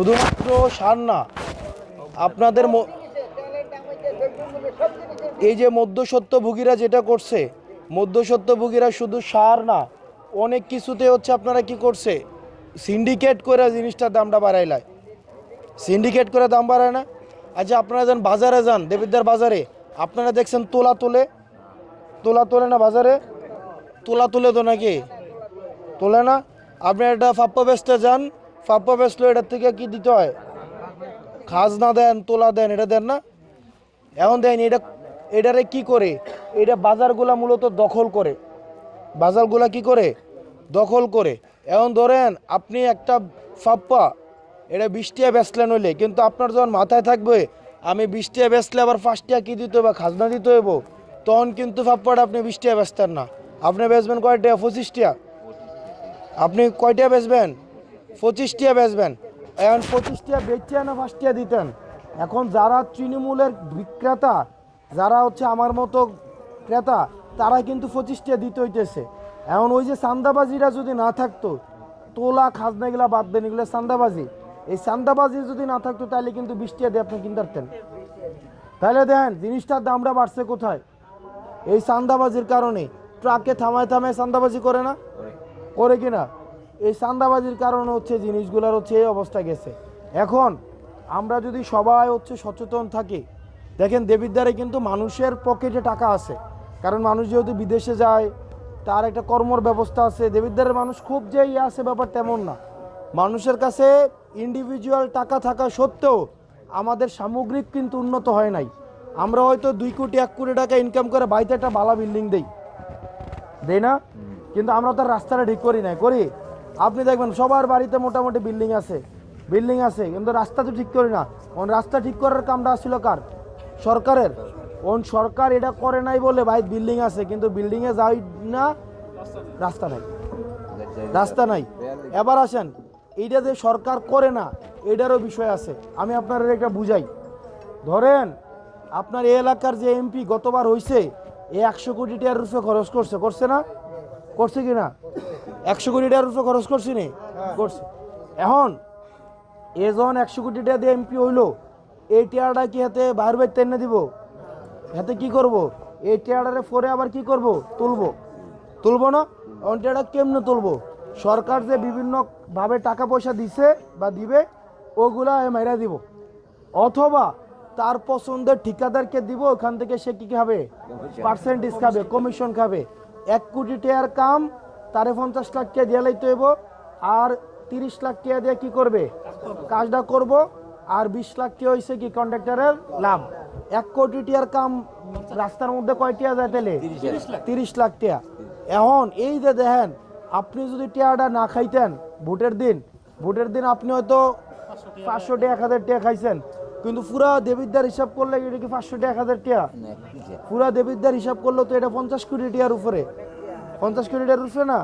শুধুমাত্র সার না, আপনাদের এই যে মধ্যসত্যভোগীরা যেটা করছে মধ্যসত্যভোগীরা শুধু সার না, অনেক কিছুতে হচ্ছে আপনারা কি করছে সিন্ডিকেট করে জিনিসটার দামটা বাড়াইলায় সিন্ডিকেট করে দাম বাড়ায় না। আচ্ছা আপনারা যান বাজারে যান দেবিদ্যার বাজারে। আপনারা দেখছেন তোলা তোলে তোলা তোলে না বাজারে? তোলা তুলে তো নাকি? তোলে না? আপনি একটা ফাপ্পা বেচতে যান ফাপ্পা বেচলো, এটার থেকে কি দিতে হয়? খাজনা দেন, তোলা দেন, এটা দেন না? এখন দেন এটা, এটারে কি করে? এটা বাজারগুলা মূলত দখল করে। বাজারগুলা কি করে? দখল করে। এখন ধরেন, আপনি একটা ফাপ্পা এটা বৃষ্টিয়া বেচলেন হইলে কিন্তু আপনার যখন মাথায় থাকবে, আমি বৃষ্টিয়া বেচলে আবার ফার্স্টিয়া কি দিতে হবে, খাজনা দিতে হইব, তখন কিন্তু ফাপ্পাটা আপনি বৃষ্টিয়া বেচতেন না। আপনি বেচবেন কয়টা পঁচিশটিয়া আপনি কয়টা বেচবেন? পঁচিশটিয়া বেচবেন। এখন পঁচিশটিয়া বেচটিয়া না ফার্স্টিয়া দিতেন। এখন যারা তৃণমূলের বিক্রেতা, যারা হচ্ছে আমার মতো ক্রেতা, তারা কিন্তু পঁচিশটিয়া দিতে হইতেছে। এখন ওই যে চান্দাবাজিরা যদি না থাকতো, তোলা, খাজনা এগুলা বাদ দেন, এগুলো চান্দাবাজি এই চান্দাবাজি যদি না থাকতো, তাহলে কিন্তু বৃষ্টিয়া দিয়ে আপনি কিনতে পারতেন। তাহলে দেখেন, জিনিসটার দামটা বাড়ছে কোথায়? এই চান্দাবাজির কারণে। ট্রাকে থামায় থামায় চান্দাবাজি করে না? করে কিনা? এই চান্দাবাজির কারণে হচ্ছে জিনিসগুলোর হচ্ছে এই অবস্থা গেছে। এখন আমরা যদি সবাই হচ্ছে সচেতন থাকি দেখেন দেবিদ্বারে কিন্তু মানুষের পকেটে টাকা আছে। কারণ মানুষ যেহেতু বিদেশে যায় তার একটা কর্মর ব্যবস্থা আছে। দেবিদ্বারের মানুষ খুব যে ইয়ে আছে ব্যাপার তেমন না। মানুষের কাছে ইন্ডিভিজুয়াল টাকা থাকা সত্ত্বেও আমাদের সামগ্রিক কিন্তু উন্নত হয় নাই। আমরা হয়তো দুই কোটি এক কোটি টাকা ইনকাম করে বাড়িতে একটা বালা বিল্ডিং দেই। দেই না? কিন্তু আমরা তার রাস্তাটা ঠিক করি না করি? আপনি দেখবেন সবার বাড়িতে মোটামুটি বিল্ডিং আছে। বিল্ডিং আছে, কিন্তু রাস্তা তো ঠিক করি না। ওন রাস্তা ঠিক করার কামটা ছিল কার? সরকারের। ওন সরকার এটা করে নাই বলে, ভাই, বিল্ডিং আছে, কিন্তু বিল্ডিংয়ে যাই না, রাস্তা নাই। রাস্তা নাই। এবার আসেন, এইটা যে সরকার করে না এটারও বিষয় আছে। আমি আপনার একটা বুঝাই। ধরেন, আপনার এই এলাকার যে এমপি গতবার হইছে, এ একশো কোটি টাকার রুপে খরচ করছে। করছে না? করছে কি না? একশো কোটি টাকার রুপে খরচ করছি নি? করছে। এখন এ যখন একশো কোটি টাকা দিয়ে এমপি হইল এই টিয়ারটা কি হাতে বাইর বাইর টেনে দিব হাতে কি করব? এই টিয়ারটারে পরে আবার কি করব? তুলবো। তুলবো না? এখন টিয়ারটা কেমনে তুলবো? সরকার যে বিভিন্ন ভাবে টাকা পয়সা দিছে বা দিবে ওগুলা মেরা দিব। অথবা তার পছন্দের ঠিকাদারকে দিব ওখান থেকে সে কি খাবে? পার্সেন্টেজ খাবে কমিশন খাবে। এক কোটি টাকার কাম তারে পঞ্চাশ লাখ টাকা দিয়ে লাইতে হইব আর তিরিশ লাখ টাকা দিয়ে কি করবে? কাজটা করব আর বিশ লাখ টাকা হয়েছে কি কন্ট্রাক্টরের লাভ এক কোটি টিয়ার কাম রাস্তার মধ্যে কয় টাকা যায় তাহলে? তিরিশ লাখ টিয়া এখন এই যে দেখেন আপনি যদি টিয়াটা না খাইতেন ভোটের দিন ভোটের দিন আপনি হয়তো পাঁচশো টাকা এক হাজার টিয়া খাইছেন। কিন্তু পুরা দেবিদ্যার হিসাব করলে এটা কি পাঁচশো টাকা এক হাজার টিয়া পুরা দেবিদ্যার হিসাব করলে তো এটা পঞ্চাশ কোটি টিয়ার উপরে। পঞ্চাশ কোটি টাকার উপরে না?